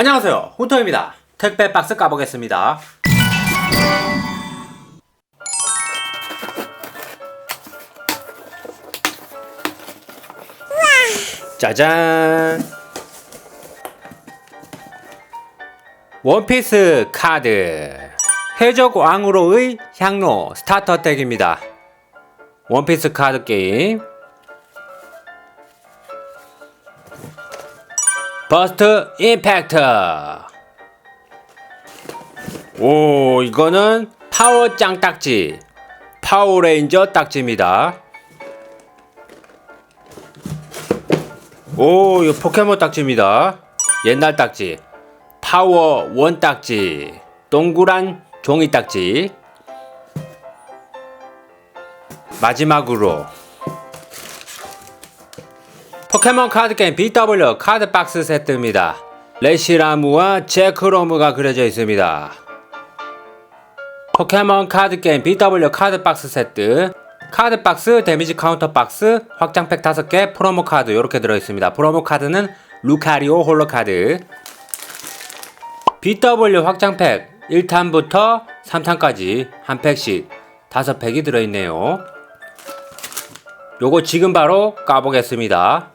안녕하세요. hun터입니다. 택배 박스 까보겠습니다. 짜잔. 원피스 카드. 해적 왕으로의 향로 스타터 덱입니다. 원피스 카드 게임 버스트 임팩트. 오 이거는 파워 짱 딱지. 파워레인저 딱지입니다. 오 이거 포켓몬 딱지입니다. 옛날 딱지. 파워 원 딱지. 동그란 종이 딱지. 마지막으로 포켓몬 카드 게임 BW 카드 박스 세트입니다. 레시라무와 제크로무가 그려져 있습니다. 포켓몬 카드 게임 BW 카드 박스 세트 카드 박스, 데미지 카운터 박스, 확장팩 5개, 프로모 카드 이렇게 들어 있습니다. 프로모 카드는 루카리오 홀로 카드. BW 확장팩 1탄부터 3탄까지 한 팩씩 5팩이 들어 있네요. 요거 지금 바로 까보겠습니다.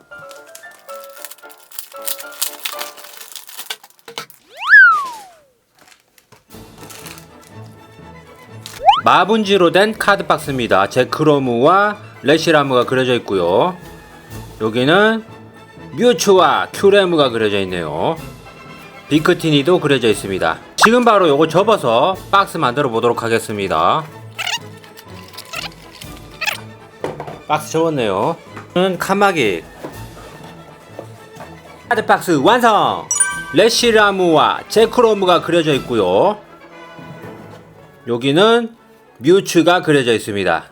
마분지로 된 카드 박스입니다. 제크로무와 레시라무가 그려져 있고요. 여기는 뮤츠와 큐레무가 그려져 있네요. 비크티니도 그려져 있습니다. 지금 바로 요거 접어서 박스 만들어 보도록 하겠습니다. 박스 접었네요. 는 카마기 카드 박스 완성! 레시라무와 제크로무가 그려져 있고요. 여기는 뮤츠가 그려져 있습니다.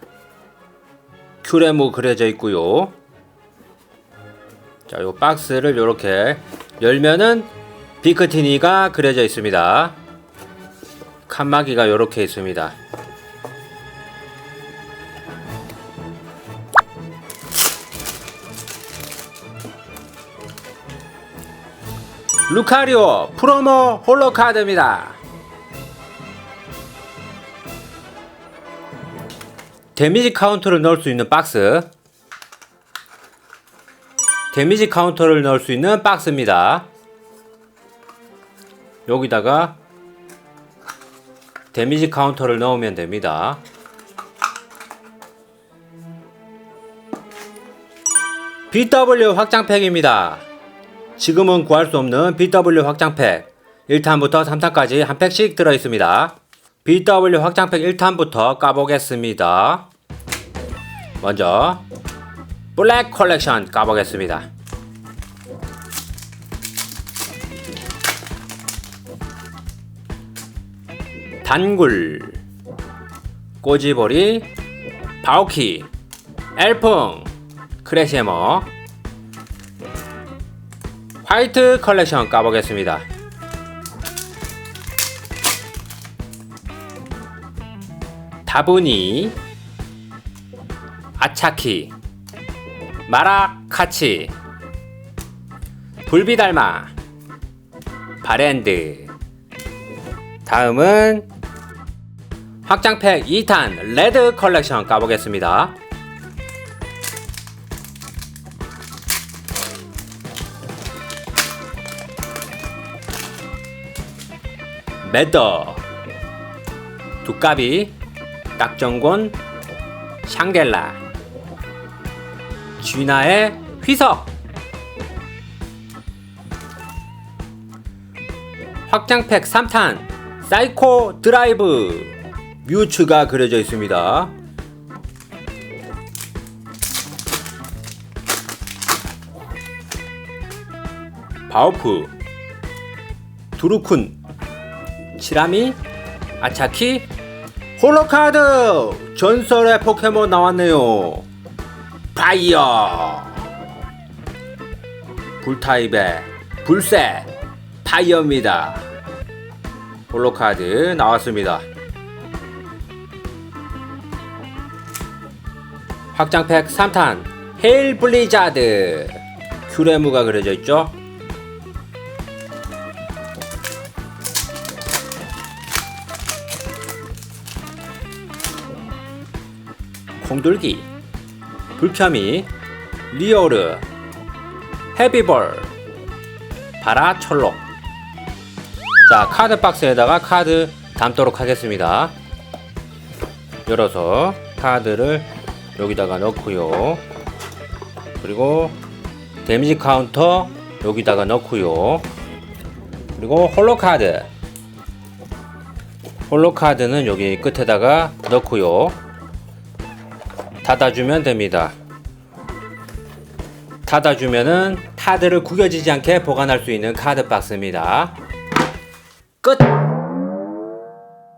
큐레모 그려져 있고요. 자, 요 박스를 이렇게 열면은 비크티니가 그려져 있습니다. 칸막이가 이렇게 있습니다. 루카리오 프로모 홀로 카드입니다. 데미지 카운터를 넣을 수 있는 박스. 데미지 카운터를 넣을 수 있는 박스입니다. 여기다가 데미지 카운터를 넣으면 됩니다. BW 확장팩입니다. 지금은 구할 수 없는 BW 확장팩. 1탄부터 3탄까지 한 팩씩 들어있습니다 BW 확장팩 1탄부터 까보겠습니다. 먼저 블랙 컬렉션 까보겠습니다. 단굴 꼬지보리 바오키 엘풍 크래시해머 화이트 컬렉션 까보겠습니다. 다분히 아차키 마라카치 불비달마 바랜드. 다음은 확장팩 2탄 레드 컬렉션 까보겠습니다. 매더 두까비 딱정곤 샹델라 쥐나의 휘석. 확장팩 3탄 사이코 드라이브. 뮤츠가 그려져 있습니다. 바오프 두루쿤 치라미 아차키 홀로카드! 전설의 포켓몬 나왔네요. 파이어! 불타입의 불새 파이어입니다. 홀로카드 나왔습니다. 확장팩 3탄 헤일 블리자드. 큐레무가 그려져 있죠 송돌기 불켜미 리오르 헤비벌 바라철록. 자 카드 박스에다가 카드 담도록 하겠습니다. 열어서 카드를 여기다가 넣고요. 그리고 데미지 카운터 여기다가 넣고요. 그리고 홀로 카드. 홀로 카드는 여기 끝에다가 넣고요 닫아주면 됩니다 닫아주면은 카드를 구겨지지 않게 보관할 수 있는 카드 박스입니다 끝!